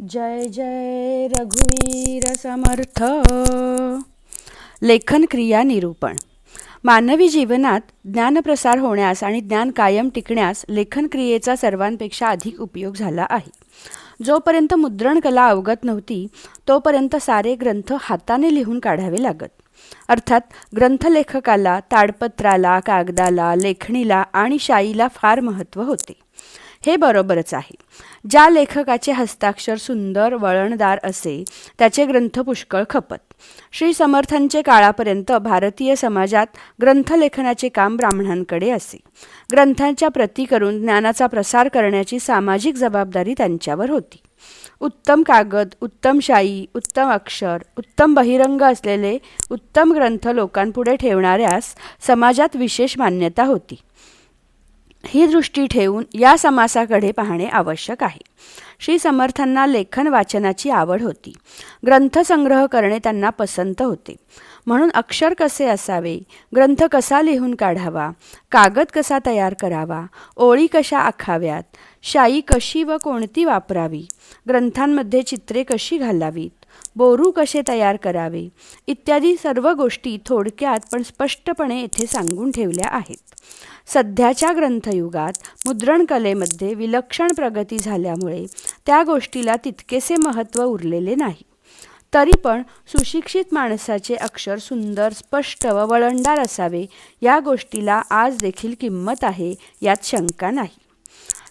जय जय रघुवीर समर्थ. लेखन क्रिया निरूपण. मानवी जीवनात ज्ञानप्रसार होण्यास आणि ज्ञान कायम टिकण्यास लेखन क्रियेचा सर्वांपेक्षा अधिक उपयोग झाला आहे. जोपर्यंत मुद्रणकला अवगत नव्हती तोपर्यंत सारे ग्रंथ हाताने लिहून काढावे लागत. अर्थात ग्रंथलेखकाला ताडपत्राला कागदाला लेखणीला आणि शाईला फार महत्त्व होते. हे बरोबरच आहे. ज्या लेखकाचे हस्ताक्षर सुंदर वळणदार असे त्याचे ग्रंथ पुष्कळ खपत. श्री समर्थांचे काळापर्यंत भारतीय समाजात ग्रंथलेखनाचे काम ब्राह्मणांकडे असे. ग्रंथांच्या प्रती करून ज्ञानाचा प्रसार करण्याची सामाजिक जबाबदारी त्यांच्यावर होती. उत्तम कागद उत्तम शाई उत्तम अक्षर उत्तम बहिरंग असलेले उत्तम ग्रंथ लोकांपुढे ठेवणाऱ्यास समाजात विशेष मान्यता होती. ही दृष्टी ठेवून या समासाकडे पाहणे आवश्यक आहे. श्री समर्थांना लेखन वाचनाची आवड होती. ग्रंथसंग्रह करणे त्यांना पसंत होते. म्हणून अक्षर कसे असावे ग्रंथ कसा लिहून काढावा कागद कसा तयार करावा ओळी कशा आखाव्यात शाई कशी व कोणती वापरावी ग्रंथांमध्ये चित्रे कशी घालावीत बोरू कसे तयार करावे? इत्यादी सर्व गोष्टी थोडक्यात पण स्पष्टपणे येथे सांगून ठेवल्या आहेत. सध्याच्या ग्रंथयुगात मुद्रणकलेमध्ये विलक्षण प्रगती झाल्यामुळे त्या गोष्टीला तितकेसे महत्त्व उरलेले नाही. तरी पण सुशिक्षित माणसाचे अक्षर सुंदर स्पष्ट व वळणदार असावे या गोष्टीला आज देखील किंमत आहे यात शंका नाही.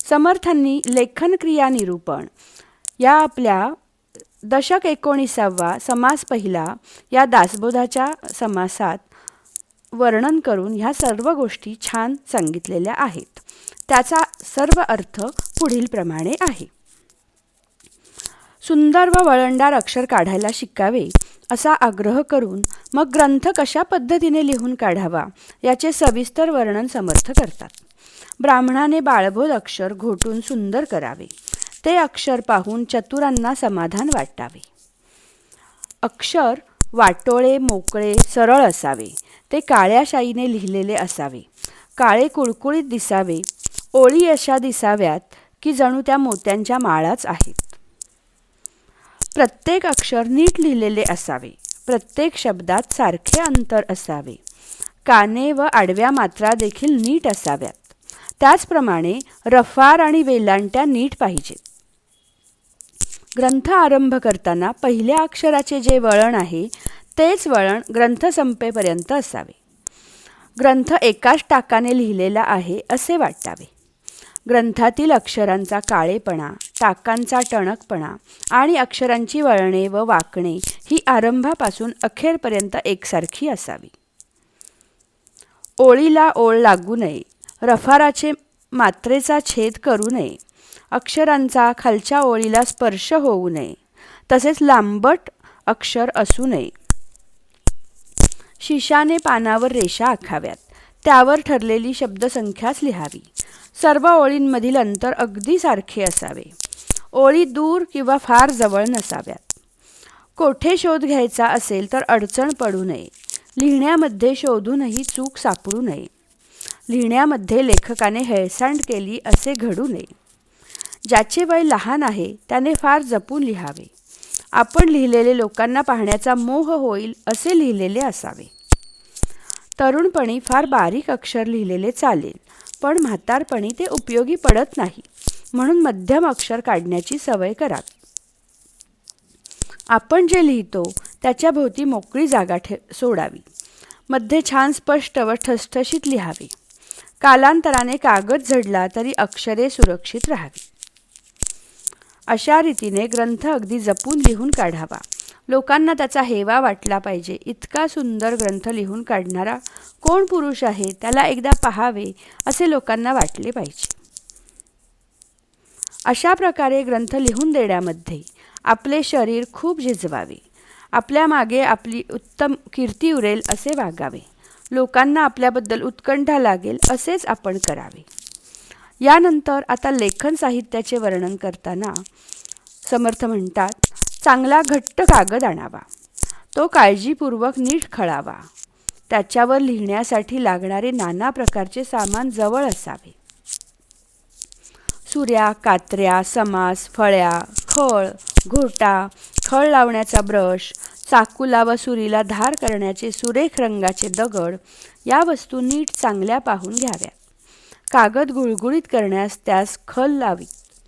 समर्थांनी लेखन क्रिया निरूपण या आपल्या दशक एकोणीसावा समास पहिला या दासबोधाच्या समासात वर्णन करून ह्या सर्व गोष्टी छान सांगितलेल्या आहेत. त्याचा सर्व अर्थ पुढीलप्रमाणे आहे. सुंदर व वळणदार अक्षर काढायला शिकावे असा आग्रह करून मग ग्रंथ कशा पद्धतीने लिहून काढावा याचे सविस्तर वर्णन समर्थ करतात. ब्राह्मणाने बाळबोध अक्षर घोटून सुंदर करावे. ते अक्षर पाहून चतुरांना समाधान वाटावे. अक्षर वाटोळे मोकळे सरळ असावे. ते काळ्या शाईने लिहिलेले असावे. काळे कुळकुळीत दिसावे. ओळी अशा दिसाव्यात की जणू त्या मोत्यांच्या माळाच आहेत. प्रत्येक अक्षर नीट लिहिलेले असावे. प्रत्येक शब्दात सारखे अंतर असावे. काने व आडव्या मात्रा देखील नीट असाव्यात. त्याचप्रमाणे रफार आणि वेलांट्या नीट पाहिजेत. ग्रंथ आरंभ करताना पहिल्या अक्षराचे जे वळण आहे तेच वळण ग्रंथ संपेपर्यंत असावे. ग्रंथ एकाच टाकाने लिहिलेला आहे असे वाटावे. ग्रंथातील अक्षरांचा काळेपणा टाकांचा टणकपणा आणि अक्षरांची वळणे व वाकणे ही आरंभापासून अखेरपर्यंत एकसारखी असावी. ओळीला ओळ लागू नये रफाराचे मात्रेचा छेद करू नये अक्षरांचा खालच्या ओळीला स्पर्श होऊ नये. तसेच लांबट अक्षर असू नये. शिशाने पानावर रेषा आखाव्यात. त्यावर ठरलेली शब्दसंख्याच लिहावी. सर्व ओळींमधील अंतर अगदी सारखे असावे. ओळी दूर किंवा फार जवळ नसाव्यात. कोठे शोध घ्यायचा असेल तर अडचण पडू नये. लिहिण्यामध्ये शोधूनही चूक सापडू नये. लिहिण्यामध्ये लेखकाने हेळसांड केली असे घडू नये. ज्याचे वय लहान आहे त्याने फार जपून लिहावे. आपण लिहिलेले लोकांना पाहण्याचा मोह होईल असे लिहिलेले असावे. तरुणपणी फार बारीक अक्षर लिहिलेले चालेल पण म्हातारपणी ते उपयोगी पडत नाही म्हणून मध्यम अक्षर काढण्याची सवय करावी. आपण जे लिहितो त्याच्या भोवती मोकळी जागा ठे सोडावी. मध्ये छान स्पष्ट व ठसठशीत लिहावे. कालांतराने कागद झडला तरी अक्षरे सुरक्षित राहावी. अशा रीतीने ग्रंथ अगदी जपून लिहून काढावा. लोकांना त्याचा हेवा वाटला पाहिजे. इतका सुंदर ग्रंथ लिहून काढणारा कोण पुरुष आहे त्याला एकदा पहावे असे लोकांना वाटले पाहिजे. अशा प्रकारे ग्रंथ लिहून देण्यामध्ये आपले शरीर खूप झिजवावे. आपल्या मागे आपली उत्तम कीर्ती उरेल असे वागावे. लोकांना आपल्याबद्दल उत्कंठा लागेल असेच आपण करावे. यानंतर आता लेखन साहित्याचे वर्णन करताना समर्थ म्हणतात चांगला घट्ट कागद आणावा. तो काळजीपूर्वक नीट खळावा. त्याच्यावर लिहिण्यासाठी लागणारे नाना प्रकारचे सामान जवळ असावे. सुऱ्या कात्र्या समास फळ्या खळ घोटा खळ लावण्याचा ब्रश चाकूला व सुरीला धार करण्याचे सुरेख रंगाचे दगड या वस्तू नीट चांगल्या पाहून घ्याव्यात. कागद गुळगुळीत करण्यास त्यास खल लावीत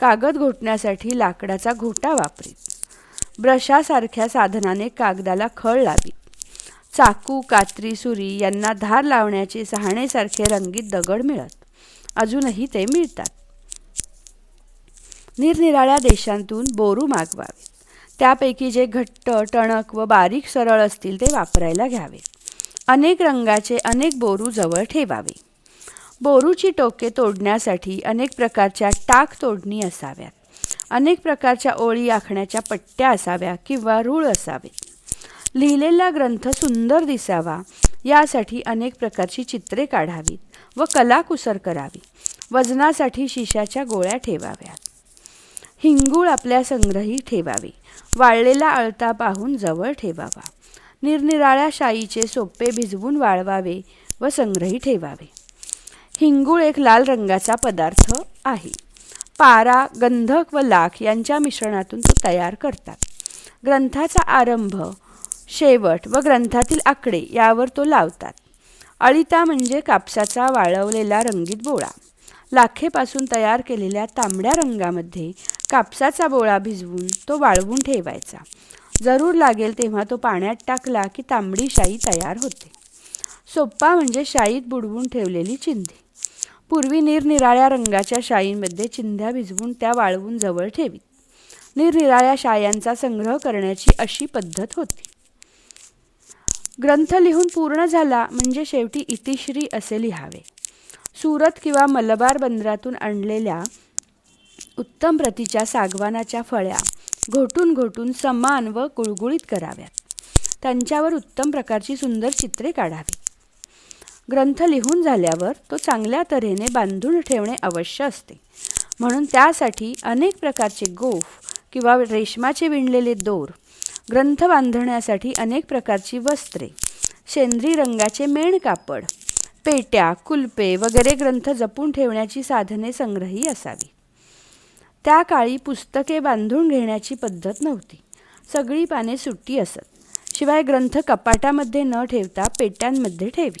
कागद घोटण्यासाठी लाकडाचा घोटा वापरीत ब्रशासारख्या साधनाने कागदाला खळ लावीत चाकू कात्री सुरी यांना धार लावण्याचे सहाणेसारखे रंगीत दगड मिळत. अजूनही ते मिळतात. निरनिराळ्या देशांतून बोरू मागवावेत त्यापैकी जे घट्ट टणक व बारीक सरळ असतील ते वापरायला घ्यावे. अनेक रंगाचे अनेक बोरू जवळ ठेवावे. बोरूची टोके तोडण्यासाठी अनेक प्रकारच्या टाक तोडणी असाव्यात. अनेक प्रकारच्या ओळी आखण्याच्या पट्ट्या असाव्या किंवा रूळ असावे लिहिलेला ग्रंथ सुंदर दिसावा यासाठी अनेक प्रकारची चित्रे काढावीत व कलाकुसर करावी. वजनासाठी शिशाच्या गोळ्या ठेवाव्यात. हिंगूळ आपल्या संग्रही ठेवावे. वाळलेला अळता पाहून जवळ ठेवावा. निरनिराळ्या शाईचे सोपे भिजवून वाळवावे व संग्रही ठेवावे. हिंगूळ एक लाल रंगाचा पदार्थ आहे. पारा गंधक व लाख यांच्या मिश्रणातून तो तयार करतात. ग्रंथाचा आरंभ शेवट व ग्रंथातील आकडे यावर तो लावतात. अळीता म्हणजे कापसाचा वाळवलेला रंगीत बोळा. लाखेपासून तयार केलेल्या तांबड्या रंगामध्ये कापसाचा बोळा भिजवून तो वाळवून ठेवायचा. जरूर लागेल तेव्हा तो पाण्यात टाकला की तांबडी शाई तयार होते. सोप्पा म्हणजे शाईत बुडवून ठेवलेली चिंधी. पूर्वी निरनिराळ्या रंगाच्या शाईंमध्ये चिंध्या भिजवून त्या वाळवून जवळ ठेवीत. निरनिराळ्या शायांचा संग्रह करण्याची अशी पद्धत होती. ग्रंथ लिहून पूर्ण झाला म्हणजे शेवटी इतिश्री असे लिहावे. सुरत किंवा मलबार बंदरातून आणलेल्या उत्तम प्रतीच्या सागवानाच्या फळ्या घोटून घोटून समान व गुळगुळीत कराव्यात. त्यांच्यावर उत्तम प्रकारची सुंदर चित्रे काढावी ग्रंथ लिहून झाल्यावर तो चांगल्या तऱ्हेने बांधून ठेवणे अवश्य असते. म्हणून त्यासाठी अनेक प्रकारचे गोफ किंवा रेशमाचे विणलेले दोर ग्रंथ बांधण्यासाठी अनेक प्रकारची वस्त्रे शेंद्री रंगाचे मेण कापड पेट्या कुलपे वगैरे ग्रंथ जपून ठेवण्याची साधने संग्रही असावी. त्या काळी पुस्तके बांधून घेण्याची पद्धत नव्हती. सगळी पाने सुट्टी असत. शिवाय ग्रंथ कपाटामध्ये न ठेवता पेट्यांमध्ये ठेवी.